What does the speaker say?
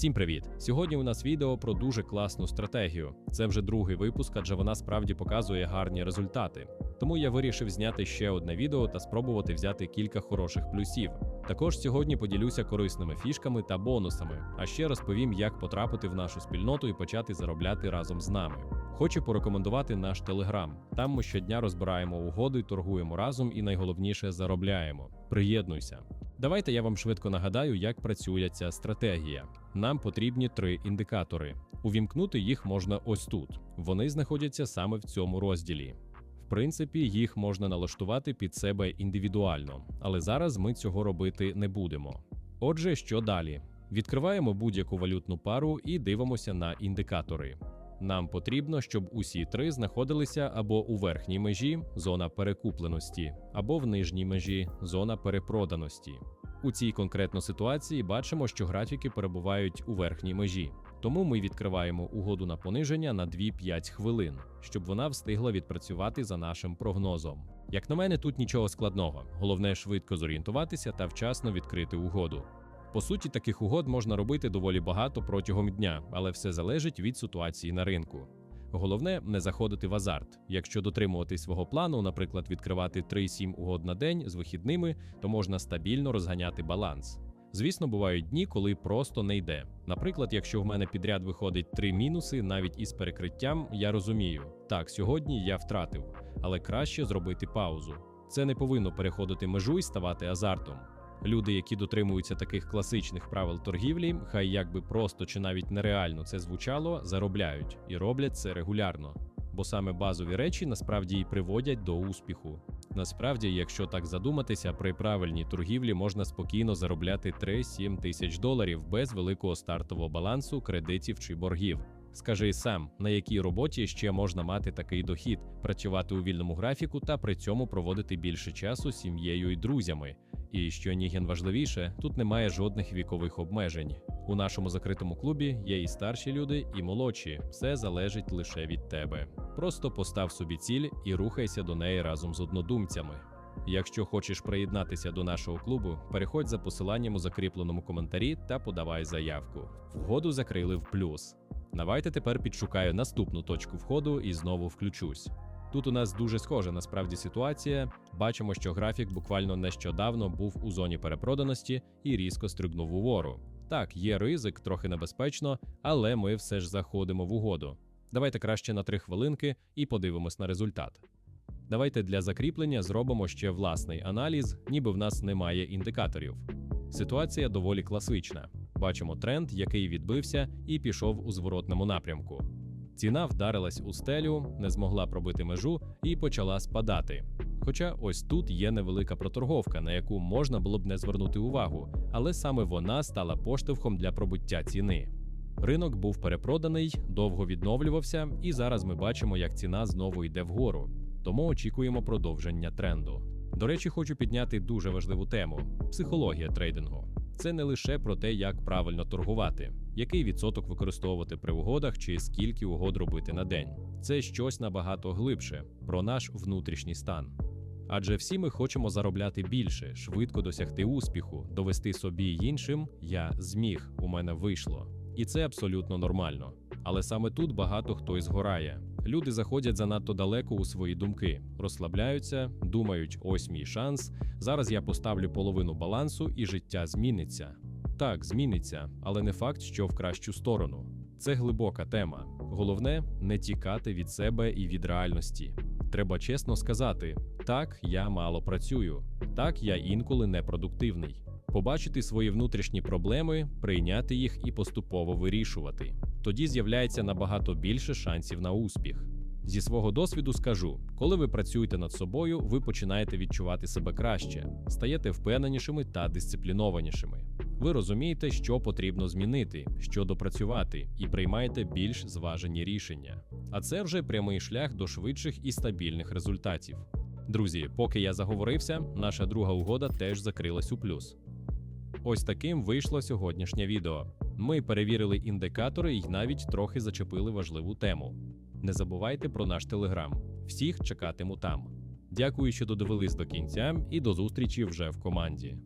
Всім привіт! Сьогодні у нас відео про дуже класну стратегію. Це вже другий випуск, адже вона справді показує гарні результати. Тому я вирішив зняти ще одне відео та спробувати взяти кілька хороших плюсів. Також сьогодні поділюся корисними фішками та бонусами, а ще розповім, як потрапити в нашу спільноту і почати заробляти разом з нами. Хочу порекомендувати наш телеграм. Там ми щодня розбираємо угоди, торгуємо разом і найголовніше заробляємо. Приєднуйся. Давайте я вам швидко нагадаю, як працює ця стратегія. Нам потрібні три індикатори. Увімкнути їх можна ось тут. Вони знаходяться саме в цьому розділі. В принципі, їх можна налаштувати під себе індивідуально, але зараз ми цього робити не будемо. Отже, що далі? Відкриваємо будь-яку валютну пару і дивимося на індикатори. Нам потрібно, щоб усі три знаходилися або у верхній межі зона перекупленості, або в нижній межі зона перепроданості. У цій конкретно ситуації бачимо, що графіки перебувають у верхній межі, тому ми відкриваємо угоду на пониження на 2-5 хвилин, щоб вона встигла відпрацювати за нашим прогнозом. Як на мене, тут нічого складного, головне швидко зорієнтуватися та вчасно відкрити угоду. По суті, таких угод можна робити доволі багато протягом дня, але все залежить від ситуації на ринку. Головне не заходити в азарт. Якщо дотримуватись свого плану, наприклад, відкривати 3-7 угод на день з вихідними, то можна стабільно розганяти баланс. Звісно, бувають дні, коли просто не йде. Наприклад, якщо в мене підряд виходить три мінуси, навіть із перекриттям, я розумію, так, сьогодні я втратив, але краще зробити паузу. Це не повинно переходити межу і ставати азартом. Люди, які дотримуються таких класичних правил торгівлі, хай якби просто чи навіть нереально це звучало, заробляють і роблять це регулярно. Бо саме базові речі насправді і приводять до успіху. Насправді, якщо так задуматися, при правильній торгівлі можна спокійно заробляти 3-7 тисяч доларів без великого стартового балансу, кредитів чи боргів. Скажи сам, на якій роботі ще можна мати такий дохід, працювати у вільному графіку та при цьому проводити більше часу з сім'єю і друзями. І що ніген важливіше, тут немає жодних вікових обмежень. У нашому закритому клубі є і старші люди, і молодші. Все залежить лише від тебе. Просто постав собі ціль і рухайся до неї разом з однодумцями. Якщо хочеш приєднатися до нашого клубу, переходь за посиланням у закріпленому коментарі та подавай заявку. Вгоду закрили в плюс. Давайте тепер підшукаю наступну точку входу і знову включусь. Тут у нас дуже схожа насправді ситуація. Бачимо, що графік буквально нещодавно був у зоні перепроданості і різко стригнув угору. Так, є ризик, трохи небезпечно, але ми все ж заходимо в угоду. Давайте краще на три хвилинки і подивимось на результат. Давайте для закріплення зробимо ще власний аналіз, ніби в нас немає індикаторів. Ситуація доволі класична. Бачимо тренд, який відбився і пішов у зворотному напрямку. Ціна вдарилась у стелю, не змогла пробити межу і почала спадати. Хоча ось тут є невелика проторговка, на яку можна було б не звернути увагу, але саме вона стала поштовхом для пробиття ціни. Ринок був перепроданий, довго відновлювався, і зараз ми бачимо, як ціна знову йде вгору. Тому очікуємо продовження тренду. До речі, хочу підняти дуже важливу тему психологія трейдингу. Це не лише про те, як правильно торгувати, який відсоток використовувати при угодах чи скільки угод робити на день. Це щось набагато глибше про наш внутрішній стан. Адже всі ми хочемо заробляти більше, швидко досягти успіху, довести собі й іншим я зміг, у мене вийшло. І це абсолютно нормально. Але саме тут багато хто і згорає. Люди заходять занадто далеко у свої думки, розслабляються, думають, ось мій шанс. Зараз я поставлю половину балансу і життя зміниться. Так, зміниться, але не факт, що в кращу сторону. Це глибока тема. Головне не тікати від себе і від реальності. Треба чесно сказати: так, я мало працюю, так я інколи непродуктивний. Побачити свої внутрішні проблеми, прийняти їх і поступово вирішувати. Тоді з'являється набагато більше шансів на успіх. Зі свого досвіду скажу: коли ви працюєте над собою, ви починаєте відчувати себе краще, стаєте впевненішими та дисциплінованішими. Ви розумієте, що потрібно змінити, що допрацювати, і приймаєте більш зважені рішення. А це вже прямий шлях до швидших і стабільних результатів. Друзі, поки я заговорився, наша друга угода теж закрилась у плюс. Ось таким вийшло сьогоднішнє відео. Ми перевірили індикатори і навіть трохи зачепили важливу тему. Не забувайте про наш телеграм. Всіх чекатиму там. Дякую, що додивились до кінця, і до зустрічі вже в команді.